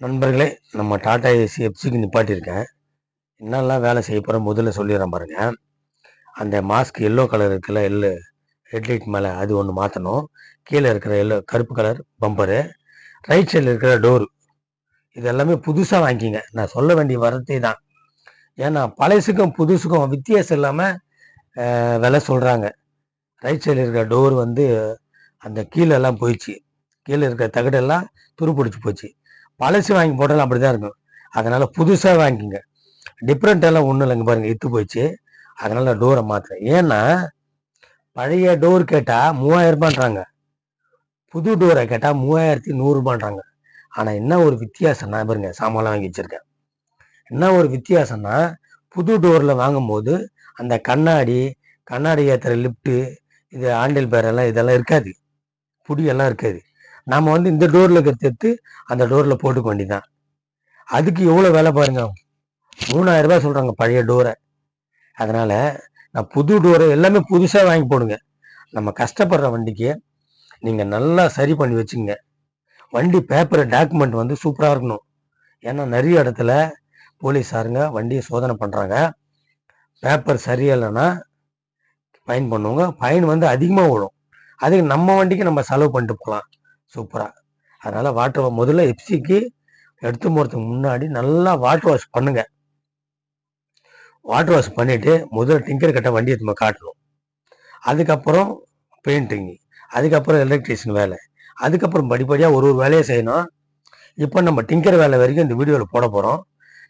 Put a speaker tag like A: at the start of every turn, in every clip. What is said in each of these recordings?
A: நண்பர்களே நம்ம டாடா ஏசி எஃப்சிக்கு நிப்பாட்டியிருக்கேன். என்னெல்லாம் வேலை செய்ய போகிற முதல்ல சொல்லிடுறேன் பாருங்கள் அந்த மாஸ்க் எல்லோ கலர் இருக்குல்ல எல்லோ ஹெட்லைட் மேலே அது ஒன்று மாற்றணும் கீழே இருக்கிற எல்லோ கருப்பு கலர் பம்பரு ரைட் சைடில் இருக்கிற டோர் இது எல்லாமே புதுசாக வாங்கிக்கிங்க. நான் சொல்ல வேண்டிய வரத்தை தான். ஏன்னா பழசுக்கும் புதுசுக்கும் வித்தியாசம் இல்லாமல் விலை சொல்கிறாங்க ரைட் சைடில் இருக்கிற டோர் வந்து அந்த கீழே எல்லாம் போயிடுச்சு. கீழே இருக்கிற தகடெல்லாம் துருப்பிடிச்சு போச்சு. பழசு வாங்கி போட்டாலும் அப்படி தான் இருக்கும். அதனால் புதுசாக வாங்கிக்கோங்க டிஃப்ரெண்ட் எல்லாம் ஒன்றும் இல்லைங்க பாருங்கள் இத்து போச்சு. அதனால் நான் டோரை மாற்றுறேன் ஏன்னா பழைய டோர் கேட்டால் மூவாயிரம் ரூபான்றாங்க. புது டோரை கேட்டால் மூவாயிரத்தி நூறுரூபான்றாங்க ஆனால் என்ன ஒரு வித்தியாசம்னா பாருங்க சாமான்லாம் வாங்கி வச்சுருக்கேன். என்ன ஒரு வித்தியாசம்னா புது டோரில் வாங்கும்போது அந்த கண்ணாடி கண்ணாடி ஏற்றுற லிஃப்ட்டு இது ஆண்டில் பேரெல்லாம் இதெல்லாம் இருக்காது. புடியெல்லாம் இருக்காது. நம்ம வந்து இந்த டோரில் இருக்கிற எடுத்து அந்த டோரில் போட்டுக்க வேண்டிதான் அதுக்கு எவ்வளோ வேலை பாருங்க. மூணாயிரம் ரூபாய் சொல்கிறாங்க பழைய டோரை அதனால் நான் புது டோரை எல்லாமே புதுசாக வாங்கி போடுங்க. நம்ம கஷ்டப்படுற வண்டிக்கு நீங்கள் நல்லா சரி பண்ணி வச்சுங்க வண்டி பேப்பர் டாக்குமெண்ட் வந்து சூப்பராக இருக்கணும். ஏன்னா நிறைய இடத்துல போலீஸாருங்க வண்டியை சோதனை பண்ணுறாங்க பேப்பர் சரியில்லைன்னா ஃபைன் பண்ணுவாங்க. ஃபைன் வந்து அதிகமாக விடும் அதுக்கு நம்ம வண்டிக்கு நம்ம செலவு பண்ணிட்டு போகலாம். சூப்பராக அதனால் வாட்டர் முதல்ல எப்சிக்கு எடுத்து போகிறதுக்கு முன்னாடி நல்லா வாட்டர் வாஷ் பண்ணுங்க. வாட்டர் வாஷ் பண்ணிவிட்டு முதல்ல டிங்கர் கட்ட வண்டியை எடுத்து காட்டணும். அதுக்கப்புறம் பெயிண்டிங் அதுக்கப்புறம் எலக்ட்ரிஷியன் வேலை அதுக்கப்புறம் படிப்படியாக ஒரு ஒரு வேலையை செய்யணும். இப்போ நம்ம டிங்கர் வேலை வரைக்கும் இந்த வீடியோவில் போட போகிறோம்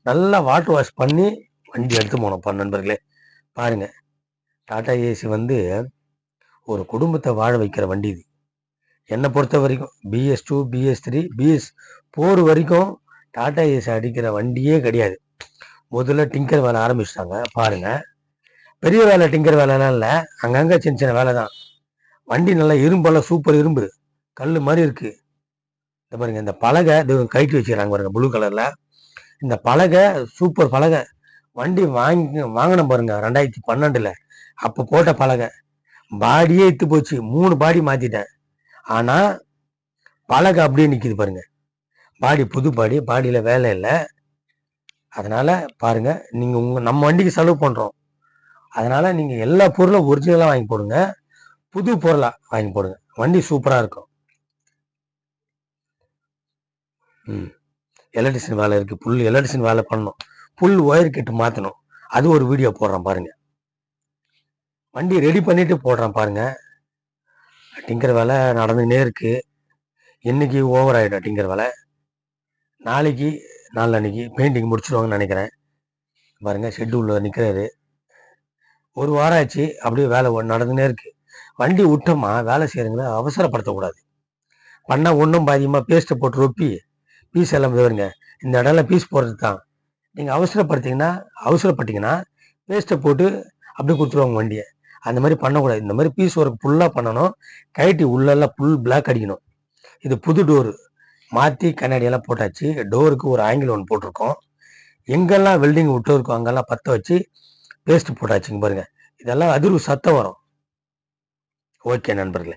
A: நல்லா வாட்டர் வாஷ் பண்ணி வண்டி எடுத்து போனோம் நண்பர்களே பாருங்கள் டாடா ஏசி வந்து ஒரு குடும்பத்தை வாழ வைக்கிற வண்டி இது. என்னை பொறுத்த வரைக்கும் BS two BS three BS four வரைக்கும் டாடா ஏசி அடிக்கிற வண்டியே கிடையாது. முதல்ல டிங்கர் வேலை ஆரம்பிச்சிட்டாங்க பாருங்க. பெரிய வேலை டிங்கர் வேலைலாம் இல்லை. அங்கங்கே சின்ன சின்ன வேலை தான். வண்டி நல்லா இரும்பெல்லாம் சூப்பர் இரும்பு. கல் மாதிரி இருக்குது இந்த பாருங்க இந்த பலகை இது கைட்டு வச்சுக்கிறாங்க பாருங்க ப்ளூ கலரில் இந்த பலகை சூப்பர் பலகை. வண்டி வாங்கி வாங்கினோம் பாருங்க ரெண்டாயிரத்தி பன்னெண்டுல. அப்போ போட்ட பலகை. பாடியே இத்து போச்சு. மூணு பாடி மாற்றிட்டேன் ஆனால் பலகை அப்படியே நிற்கிது பாருங்க. பாடி புது பாடி பாடியில் வேலை இல்லை. அதனால் பாருங்க நீங்கள் உங்கள் நம்ம வண்டிக்கு செலவு பண்ணுறோம் அதனால் நீங்கள் எல்லா பொருளும் ஒரிஜினலாக வாங்கி போடுங்க. புது பொருளாக வாங்கி போடுங்க. வண்டி சூப்பராக இருக்கும். ம். எலக்ட்ரிஷியன் வேலை இருக்குது புல் எலக்ட்ரிஷியன் வேலை பண்ணணும். புல் ஒயர் கெட்டு மாற்றணும் அது ஒரு வீடியோ போடுறேன் பாருங்கள் வண்டி ரெடி பண்ணிவிட்டு போடுறேன் பாருங்கள் டிங்கர் வேலை நடந்துக்கினே இருக்கு. இன்னைக்கு ஓவர் ஆகிடும் டிங்கர் வேலை. நாளைக்கு நாளன்னைக்கு பெயிண்டிங் முடிச்சிடுவாங்கன்னு நினைக்கிறேன். பாருங்கள் ஷெட்யூலில் நிற்கிறாரு ஒரு வாரம் ஆச்சு அப்படியே வேலை நடந்துனே இருக்கு. வண்டி விட்டோமா வேலை செய்கிறவங்கள அவசரப்படுத்தக்கூடாது. பண்ணால் ஒன்றும் பாதியமாக பேஸ்ட்டை போட்டு ரொப்பி பீஸ் எல்லாம் வருங்க இந்த இடம்லாம் பீஸ் போடுறது தான். நீங்கள் அவசரப்படுத்திங்கன்னா அவசரப்பட்டீங்கன்னா பேஸ்ட்டை போட்டு அப்படியே கொடுத்துருவாங்க வண்டியை. அந்த மாதிரி பண்ணக்கூடாது. இந்த மாதிரி பீஸ் ஒர்க் ஃபுல்லாக பண்ணணும். கைட்டி உள்ளெல்லாம் ஃபுல் பிளாக் அடிக்கணும். இது புது டோரு மாற்றி கண்ணாடியெல்லாம் போட்டாச்சு. டோருக்கு ஒரு ஆங்கிள் ஒன்று போட்டிருக்கோம். எங்கெல்லாம் வெல்டிங் விட்டு இருக்கோ அங்கெல்லாம் பற்ற வச்சு பேஸ்ட் போட்டாச்சுங்க பாருங்கள் இதெல்லாம் அதிர்வு சத்தம் வரும். ஓகே நண்பர்களே.